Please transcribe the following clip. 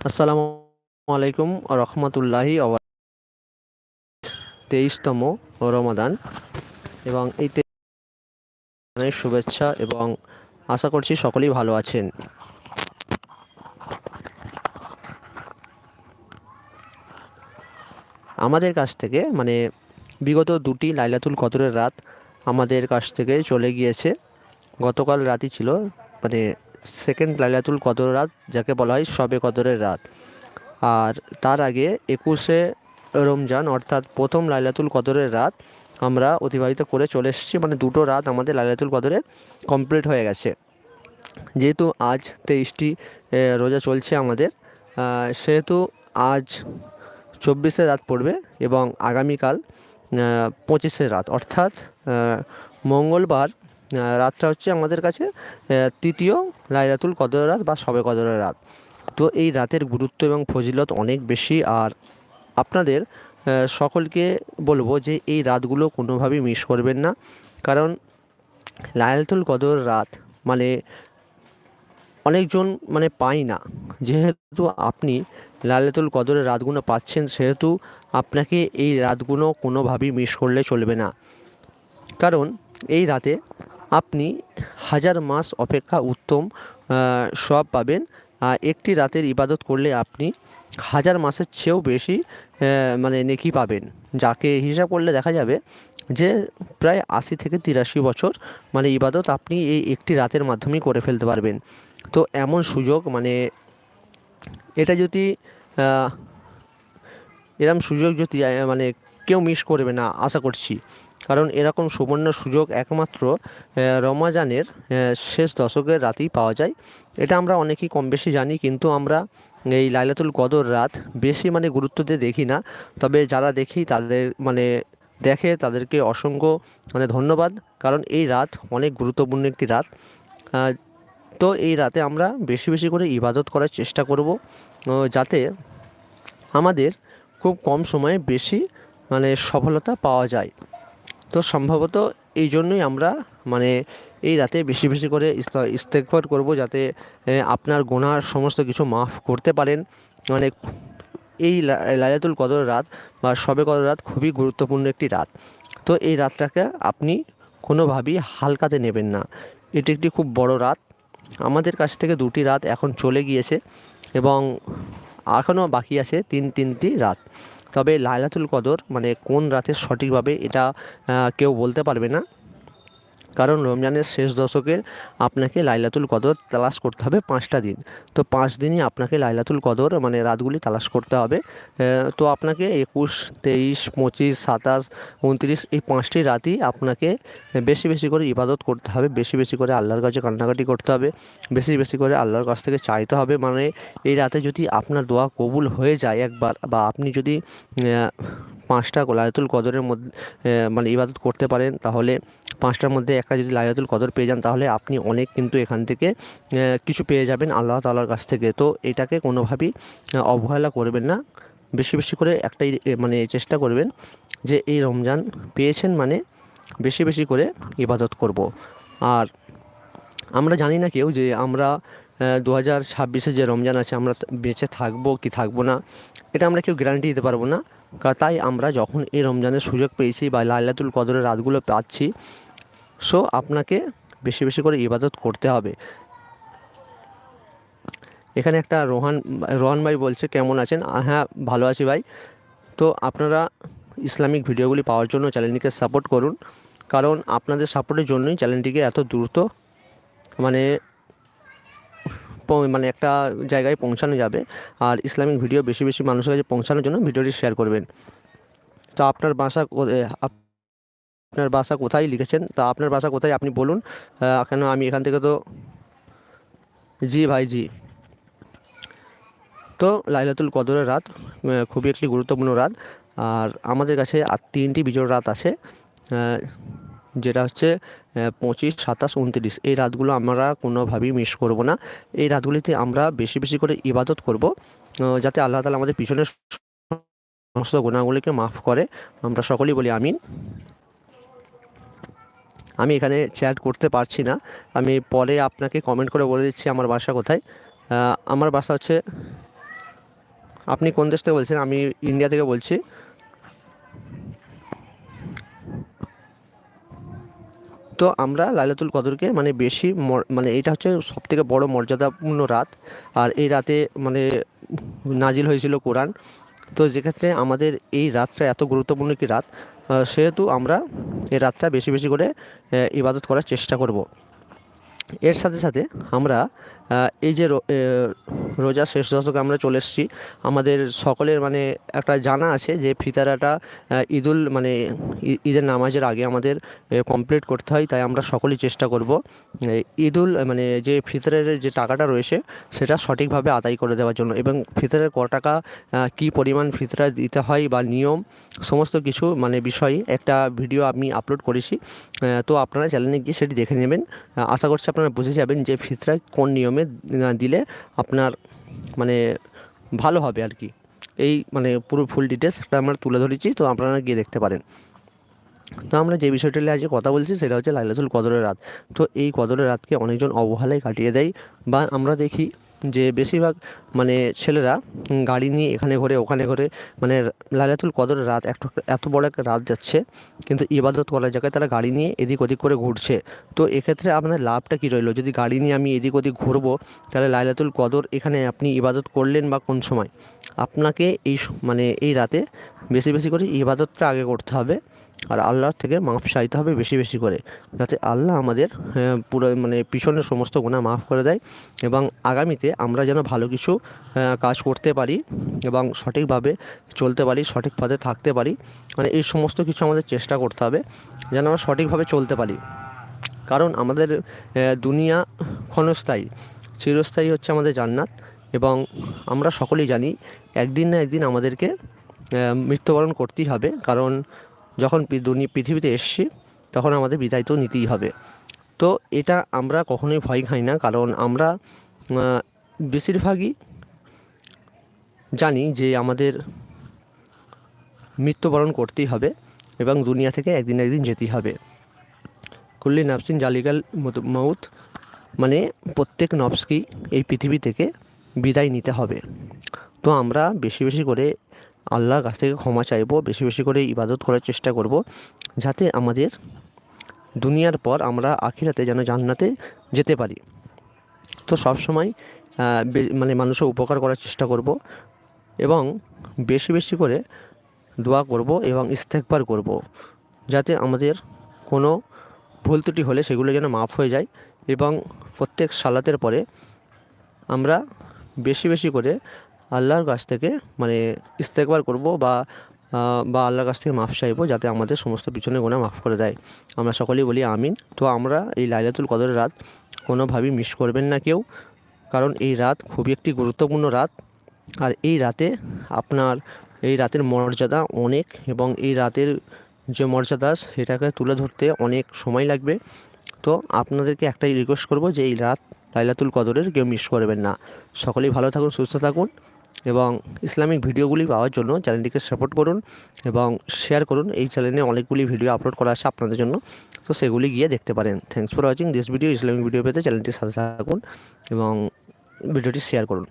আসসালামু আলাইকুম রহমতুল্লাহি তেইশতম রমাদান এবং এই তেইশ শুভেচ্ছা এবং আশা করছি সকলেই ভালো আছেন। আমাদের কাছ থেকে মানে বিগত দুটি লাইলাতুল কদরের রাত আমাদের কাছ থেকে চলে গিয়েছে। গতকাল রাতই ছিল মানে সেকেন্ড লাইলাতুল কদর রাত, যাকে বলা হয় সবে কদরের রাত। আর তার আগে একুশে রমজান, অর্থাৎ প্রথম লাইলাতুল কদরের রাত, আমরা অতিবাহিত করে চলে এসেছি। মানে দুটো রাত আমাদের লাইলাতুল কদরে কমপ্লিট হয়ে গেছে। যেহেতু আজ তেইশটি রোজা চলছে আমাদের সেহেতু আজ চব্বিশে রাত পড়বে এবং আগামীকাল পঁচিশে রাত। অর্থাৎ মঙ্গলবার রাতটা হচ্ছে আমাদের কাছে তৃতীয় লাইলাতুল কদরের রাত বা সবে কদরের রাত। তো এই রাতের গুরুত্ব এবং ফজিলত অনেক বেশি, আর আপনাদের সকলকে বলব যে এই রাতগুলো কোনোভাবেই মিস করবেন না। কারণ লাইলাতুল কদর রাত মানে অনেকজন মানে পায় না। যেহেতু আপনি লাইলাতুল কদরের রাতগুলো পাচ্ছেন, সেহেতু আপনাকে এই রাতগুলো কোনোভাবেই মিস করলে চলবে না। কারণ এই রাতে আপনি হাজার মাস অপেক্ষা উত্তম সব পাবেন। একটি রাতের ইবাদত করলে আপনি হাজার মাসের চেয়েও বেশি মানে নেকি পাবেন। যাকে হিসাব করলে দেখা যাবে যে প্রায় আশি থেকে তিরাশি বছর মানে ইবাদত আপনি এই একটি রাতের মাধ্যমেই করে ফেলতে পারবেন। তো এমন সুযোগ মানে এটা যদি এরম সুযোগ যদি মানে কেউ মিস করবে না, আশা করছি। কারণ এরকম সুবর্ণ সুযোগ একমাত্র রমাজানের শেষ দশকের রাতেই পাওয়া যায়। এটা আমরা অনেকেই কম বেশি জানি, কিন্তু আমরা এই লাইলাতুল কদর রাত বেশি মানে গুরুত্ব দিয়ে দেখি না। তবে যারা দেখি তাদের মানে দেখে তাদেরকে অসংখ্য মানে ধন্যবাদ, কারণ এই রাত অনেক গুরুত্বপূর্ণ একটি রাত। তো এই রাতে আমরা বেশি বেশি করে ইবাদত করার চেষ্টা করব যাতে আমাদের খুব কম সময়ে বেশি মানে সফলতা পাওয়া যায়। তো সম্ভবত এই জন্যই আমরা মানে এই রাতে বেশি বেশি করে ইস্তেকফার করব যাতে আপনার গোনার সমস্ত কিছু মাফ করতে পারেন। মানে এই লাইলাতুল কদর রাত বা সবে কদর রাত খুবই গুরুত্বপূর্ণ একটি রাত। তো এই রাতটাকে আপনি কোনোভাবেই হালকাতে নেবেন না। এটি একটি খুব বড় রাত। আমাদের কাছ থেকে দুটি রাত এখন চলে গিয়েছে এবং এখনও বাকি আছে তিন, তিনটি রাত। তবে লাইলাতুল কদর মানে কোন রাতে সঠিকভাবে এটা কেউ বলতে পারবে না। কারণ রমজানের শেষ দশকে আপনাকে লাইলাতুল কদর তালাশ করতে হবে পাঁচটা দিন। তো পাঁচ দিনই আপনাকে লাইলাতুল কদর মানে রাতগুলি তালাশ করতে হবে। তো আপনাকে একুশ, তেইশ, পঁচিশ, সাতাশ, উনত্রিশ, এই পাঁচটি রাতই আপনাকে বেশি বেশি করে ইবাদত করতে হবে, বেশি বেশি করে আল্লাহর কাছে কান্নাকাটি করতে হবে, বেশি বেশি করে আল্লাহর কাছ থেকে চাইতে হবে। মানে এই রাতে যদি আপনার দোয়া কবুল হয়ে যায় একবার, বা আপনি যদি পাঁচটা লাইলাতুল কদরের মধ্যে মানে ইবাদত করতে পারেন, তাহলে পাঁচটার মধ্যে একটা যদি লাইলাতুল কদর পেয়ে যান, তাহলে আপনি অনেক কিন্তু এখান থেকে কিছু পেয়ে যাবেন আল্লাহ তাল্লার কাছ থেকে। তো এটাকে কোনোভাবেই অবহেলা করবেন না। বেশি বেশি করে একটাই মানে চেষ্টা করবেন যে এই রমজান পেয়েছেন মানে বেশি বেশি করে ইবাদত করব। আর আমরা জানি না কেউ যে আমরা দু হাজার ছাব্বিশে যে রমজান আছে, আমরা বেঁচে থাকব কি থাকব না, এটা আমরা কেউ গ্যারান্টি দিতে পারব না। তাই আমরা যখন এই রমজানের সুযোগ পেয়েছি বা লাইলাতুল কদরের রাতগুলো পাচ্ছি সো আপনাকে বেশি বেশি করে ইবাদত করতে হবে। এখানে একটা রোহান রোহান ভাই বলছে, কেমন আছেন? হ্যাঁ ভালো আছি ভাই। তো আপনারা ইসলামিক ভিডিওগুলি পাওয়ার জন্য চ্যানেলটিকে সাপোর্ট করুন, কারণ আপনাদের সাপোর্টের জন্যই চ্যানেলটিকে এত দ্রুত মানে মানে একটা জায়গায় পৌঁছানো যাবে আর ইসলামিক ভিডিও বেশি বেশি মানুষের কাছে পৌঁছানোর জন্য ভিডিওটি শেয়ার করবেন। তো আপনার বাসা আপনার বাসা কোথায় লিখেছেন? তা আপনার বাসা কোথায় আপনি বলুন। কেন আমি এখান থেকে তো জি ভাই, জি। তো লাইলাতুল কদরের রাত খুবই একটি গুরুত্বপূর্ণ রাত। আর আমাদের কাছে আর তিনটি বিজয় রাত আছে। যেটা হচ্ছে পঁচিশ, সাতাশ, উনত্রিশ। এই রাতগুলো আমরা কোনোভাবেই মিস করব না। এই রাতগুলিতে আমরা বেশি বেশি করে ইবাদত করব যাতে আল্লাহ তালা আমাদের পিছনের সমস্ত গুণাগুলিকে মাফ করে। আমরা সকলেই বলি আমিন। আমি এখানে চ্যাট করতে পারছি না। আমি পরে আপনাকে কমেন্ট করে বলে দিচ্ছি আমার বাসা কোথায়। আমার বাসা হচ্ছে, আপনি কোন দেশ থেকে বলছেন? আমি ইন্ডিয়া থেকে বলছি। তো আমরা লাইলাতুল কদরকে মানে বেশি মানে এটা হচ্ছে সব থেকে বড় মর্যাদাপূর্ণ রাত। আর এই রাতে মানে নাজিল হয়েছিল কোরআন। তো যেক্ষেত্রে আমাদের এই রাতটা এত গুরুত্বপূর্ণ একটি রাত সেহেতু আমরা এই রাতটা বেশি বেশি করে ইবাদত করার চেষ্টা করব। এর সাথে সাথে আমরা এই যে রোজা শেষ দশকে আমরা চলে এসেছি, আমাদের সকলের মানে একটা জানা আছে যে ফিতারাটা ঈদুল মানে ঈদের নামাজের আগে আমাদের কমপ্লিট করতে হয়, তাই আমরা সকলেই চেষ্টা করব ঈদুল মানে যে ফিতরের যে টাকাটা রয়েছে, সেটা সঠিকভাবে আদায় করে দেওয়ার জন্য এবং ফিতরের ক টাকা কী পরিমাণ ফিতরা দিতে হয় বা নিয়ম, সমস্ত কিছু মানে বিষয়ে একটা ভিডিও আমি আপলোড করেছি তো আপনারা চ্যানেলে গিয়ে সেটি দেখে নেবেন। আশা করছি আপনারা বুঝে যাবেন যে ফিতরা কোন নিয়মে আহ, দিলে আপনার মানে ভালো হবে আর কি। এই মানে পুরো ফুল ডিটেলসটা আমরা তুলে ধরেছি তো আপনারা গিয়ে দেখতে পারেন। তো আমরা যে বিষয়টা নিয়ে আজকে কথা বলছি সেটা হচ্ছে লাইলাতুল কদরের রাত। তো এই কদরের রাতকে অনেকজন অবহেলায় কাটিয়ে দেয় বা আমরা দেখি যে বেশিরভাগ মানে ছেলেরা গাড়ি নিয়ে এখানে ঘরে, ওখানে ঘরে মানে লাইলাতুল কদরের রাত একটা এত বড় একটা রাত যাচ্ছে, কিন্তু ইবাদত করার জায়গায় তারা গাড়ি নিয়ে এদিক ওদিক করে ঘুরছে। তো এক্ষেত্রে আপনার লাভটা কী রইল? যদি গাড়ি নিয়ে আমি এদিক ওদিক ঘুরবো, তাহলে লাইলাতুল কদর এখানে আপনি ইবাদত করলেন বা কোন সময়? আপনাকে এই মানে এই রাতে বেশি বেশি করে ইবাদতটা আগে করতে হবে। আর আল্লাহর থেকে মাফ চাইতে হবে বেশি বেশি করে, যাতে আল্লাহ আমাদের পুরো মানে পিছনের সমস্ত গুণা মাফ করে দেয় এবং আগামীতে আমরা যেন ভালো কিছু কাজ করতে পারি এবং সঠিকভাবে চলতে পারি, সঠিক পথে থাকতে পারি মানে এই সমস্ত কিছু আমাদের চেষ্টা করতে হবে যেন আমরা সঠিকভাবে চলতে পারি। কারণ আমাদের দুনিয়া ক্ষণস্থায়ী, চিরস্থায়ী হচ্ছে আমাদের জান্নাত এবং আমরা সকলেই জানি একদিন না একদিন আমাদেরকে মৃত্যুবরণ করতেই হবে। কারণ যখন পৃথিবীতে এসছি, তখন আমাদের বিদায় তো নিতেই হবে। তো এটা আমরা কখনোই ভয় খাই না, কারণ আমরা বেশিরভাগই জানি যে আমাদের মৃত্যুবরণ করতেই হবে এবং দুনিয়া থেকে একদিন একদিন যেতেই হবে। কুল্লি নাফসিন জালিগাল মৌত মানে প্রত্যেক নবসকেই এই পৃথিবী থেকে বিদায় নিতে হবে। তো আমরা বেশি বেশি করে আল্লাহর কাছ থেকে ক্ষমা চাইব, বেশি বেশি করে ইবাদত করার চেষ্টা করব, যাতে আমাদের দুনিয়ার পর আমরা আখিরাতে যেন জান্নাতে যেতে পারি। তো সব সময় মানে মানুষের উপকার করার চেষ্টা করব এবং বেশি বেশি করে দোয়া করব এবং ইস্তেকবার করব, যাতে আমাদের কোনো ভুল ত্রুটি হলে সেগুলো যেন মাফ হয়ে যায় এবং প্রত্যেক সালাতের পরে আমরা বেশি বেশি করে আল্লাহর কাছ থেকে মানে ইস্তেকবার করব বা বা আল্লাহর কাছ থেকে মাফ চাইব যাতে আমাদের সমস্ত পিছনে গোনা মাফ করে দেয়। আমরা সকলেই বলি আমিন। তো আমরা এই লাইলাতুল কদরের রাত কোনোভাবেই মিস করবেন না কেউ, কারণ এই রাত খুবই একটি গুরুত্বপূর্ণ রাত। আর এই রাতে আপনার, এই রাতের মর্যাদা অনেক এবং এই রাতের যে মর্যাদা সেটাকে তুলে ধরতে অনেক সময় লাগবে। তো আপনাদেরকে একটাই রিকোয়েস্ট করব যে এই রাত লাইলাতুল কদরের কেউ মিস করবেন না। সকলেই ভালো থাকুন, সুস্থ থাকুন। এবং ইসলামিক ভিডিওগুলি পাওয়ার জন্য চ্যানেলটিকে সাপোর্ট করুন এবং শেয়ার করুন। এই চ্যানেলে অনেকগুলি ভিডিও আপলোড করা আছে আপনাদের জন্য। তো সেগুলি গিয়ে দেখতে পারেন। Thanks for watching this video Islamic video পেতে চ্যানেলটি সাথে থাকুন এবং ভিডিওটি শেয়ার করুন।